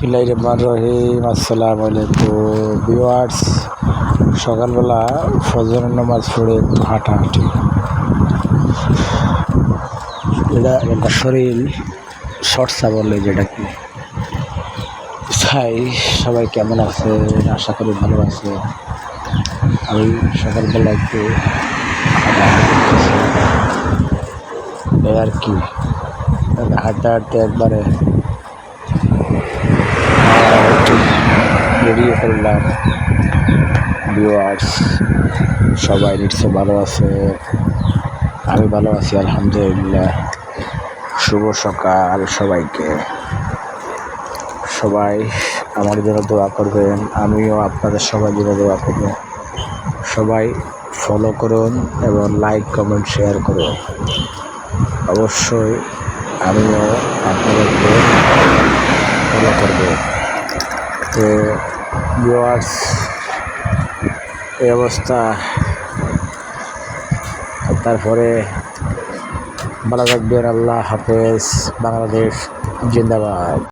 বিসমিল্লাহ রহমান রহিম। আসসালামু আলাইকুম ভিউয়ার্স। সকালবেলা ফজর নামাজ পড়ে একটু হাঁটাহাঁটি। এটা একটা শরীর শর্টসা বলে যেটাকে তাই সবাই কেমন আছে আশা করি ভালো আছে আমি সকালবেলা একটু আর কি? হাঁটতে হাঁটতে একবারে পড়লাম ভিউয়ার্স সবাই নিশ্চয় ভালো আছে। আমি ভালো আছি, আলহামদুলিল্লাহ। শুভ সকাল সবাইকে। সবাই আমার জন্য দোয়া করবেন, আমিও আপনাদের সবার জন্য দোয়া করব। সবাই ফলো করুন এবং লাইক কমেন্ট শেয়ার করুন। অবশ্যই আমিও আপনাদেরকে ফলো করব। তো ভিউয়ার্স এই অবস্থা। তারপরে ভালো থাকবেন আল্লাহ হাফেজ বাংলাদেশ জিন্দাবাদ।